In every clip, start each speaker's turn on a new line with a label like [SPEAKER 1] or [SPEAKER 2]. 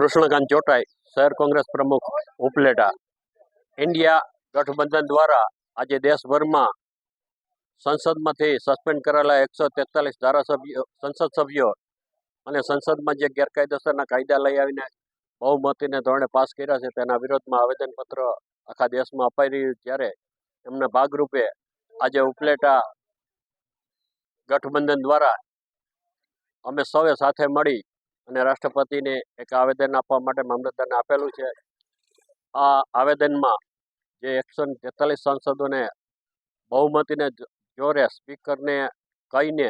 [SPEAKER 1] કૃષ્ણકાંત ચોટાઈ, શહેર કોંગ્રેસ પ્રમુખ ઉપલેટા. ઇન્ડિયા ગઠબંધન દ્વારા આજે દેશભરમાં સંસદમાંથી સસ્પેન્ડ કરેલા એકસો તેતાલીસ ધારાસભ્યો, સંસદ સભ્યો અને સંસદમાં જે ગેરકાયદેસરના કાયદા લઈ આવીને બહુમતીને ધોરણે પાસ કર્યા છે, તેના વિરોધમાં આવેદનપત્ર આખા દેશમાં અપાઈ રહ્યું ત્યારે એમના ભાગરૂપે આજે ઉપલેટા ગઠબંધન દ્વારા અમે સૌએ સાથે મળી અને રાષ્ટ્રપતિને એક આવેદન આપવા માટે મામલતદારને આપેલું છે. આ આવેદનમાં જે એકસો તેતાલીસ સાંસદોને બહુમતીને જોરે સ્પીકરને કહીને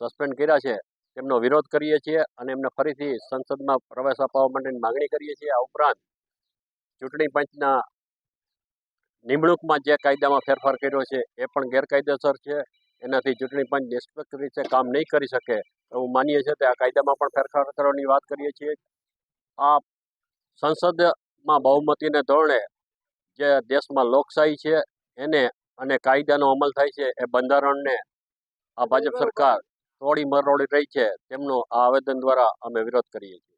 [SPEAKER 1] સસ્પેન્ડ કર્યા છે, તેમનો વિરોધ કરીએ છીએ અને એમને ફરીથી સંસદમાં પ્રવેશ અપાવવા માટેની માગણી કરીએ છીએ. આ ઉપરાંત ચૂંટણી પંચના નિમણૂકમાં જે કાયદામાં ફેરફાર કર્યો છે, એ પણ ગેરકાયદેસર છે. એનાથી ચૂંટણી પંચ નિષ્પક્ષ રીતે કામ નહીં કરી શકે. એવું માનીએ છીએ તે આ કાયદામાં પણ ફેરફાર કરવાની વાત કરીએ છીએ. આ સંસદમાં બહુમતીને ધોરણે જે દેશમાં લોકશાહી છે એને અને કાયદાનો અમલ થાય છે એ બંધારણને આ ભાજપ સરકાર તોડી મરોડી રહી છે તેમનો આ આવેદન દ્વારા અમે વિરોધ કરીએ છીએ.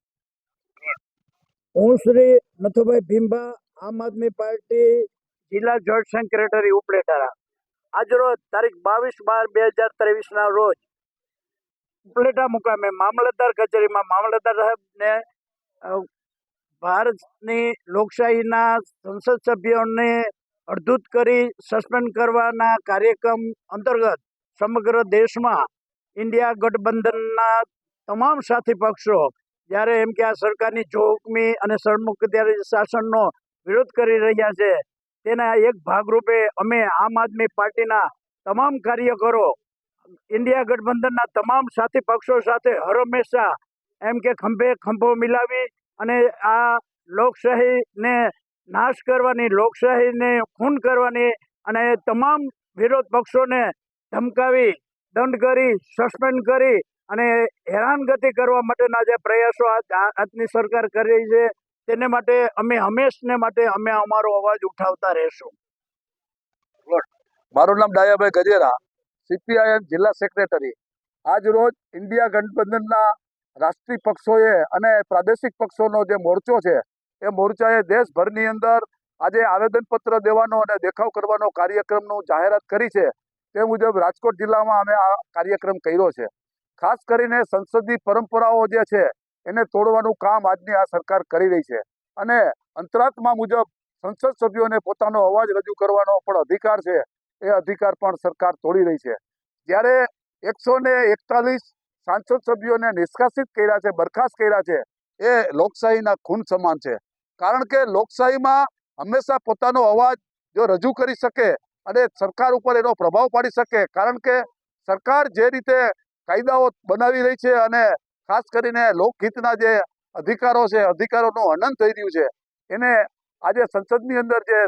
[SPEAKER 2] હું શ્રી નથુભાઈ ભીમભા આમ આદમી પાર્ટી જિલ્લા જોઈન્ટ સેક્રેટરી ઉપલેટારા. આજરોજ તારીખ બાવીસ બાર બે હજાર ત્રેવીસના રોજ ઉપલેટા મુકામે મામલતદાર કચેરીમાં મામલતદાર સાહેબને ભારતની લોકશાહીના સંસદ સભ્યોને અડધૂત કરી સસ્પેન્ડ કરવાના કાર્યક્રમ અંતર્ગત સમગ્ર દેશમાં ઇન્ડિયા ગઠબંધનના તમામ સાથી પક્ષો જ્યારે એમ કે આ સરકારની જોખમી અને સરમુખત્યારી શાસનનો વિરોધ કરી રહ્યા છે તેના એક ભાગરૂપે અમે આમ આદમી પાર્ટીના તમામ કાર્યકરો, ઇન્ડિયા ગઠબંધનના તમામ સાથી પક્ષો સાથે હર હંમેશા એમ કે ખંભે ખંભો મિલાવી અને આ લોકશાહીને નાશ કરવાની, લોકશાહીને ખૂન કરવાની અને તમામ વિરોધ પક્ષોને ધમકાવી, દંડ કરી, સસ્પેન્ડ કરી અને હેરાનગતિ કરવા માટેના જે પ્રયાસો આજની સરકાર કરી છે તેને માટે અમે હંમેશને માટે અમે અમારો અવાજ ઉઠાવતા રહેશું.
[SPEAKER 3] મારું નામ ડાયાભાઈ ગજેરા સીપીઆઈએમ જિલ્લા સેક્રેટરી આજ રોજ ઇન્ડિયા ગઠબંધનના રાષ્ટ્રીય પક્ષોએ અને પ્રાદેશિક પક્ષોનો જે મોરચો છે, એ મોરચાએ દેશભરની અંદર આજે આવેદનપત્ર દેવાનો અને દેખાવ કરવાનો કાર્યક્રમનું જાહેરાત કરી છે. તે મુજબ રાજકોટ જિલ્લામાં અમે આ કાર્યક્રમ કર્યો છે. ખાસ કરીને સંસદની પરંપરાઓ જે છે એને તોડવાનું કામ આજની આ સરકાર કરી રહી છે. અને અંતરાત્મા મુજબ સંસદ સભ્યોને પોતાનો અવાજ રજૂ કરવાનો પણ અધિકાર છે. એ અધિકાર પણ સરકાર તોડી રહી છે. જ્યારે એકસો ને એકતાલીસ સાંસદ સભ્યોને નિષ્કાસિત કર્યા છે, બરખાસ્ત કર્યા છે, એ લોકશાહીના ખૂન સમાન છે. કારણ કે લોકશાહીમાં હંમેશા પોતાનો અવાજ જો રજૂ કરી શકે અને સરકાર ઉપર એનો પ્રભાવ પાડી શકે, કારણ કે સરકાર જે રીતે કાયદાઓ બનાવી રહી છે અને ખાસ કરીને લોકહિતના જે અધિકારો છે, અધિકારોનું હનન થઈ રહ્યું છે, એને આજે સંસદની અંદર જે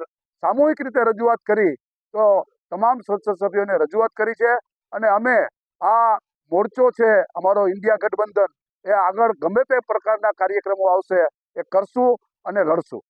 [SPEAKER 3] સામૂહિક રીતે રજૂઆત કરી, તો તમામ સંસદ સભ્યોને રજૂઆત કરી છે અને અમે આ મોરચો છે, અમારો ઇન્ડિયા ગઠબંધન, એ આગળ ગમે તે પ્રકારના કાર્યક્રમો આવશે, એ કરશું અને લડશું.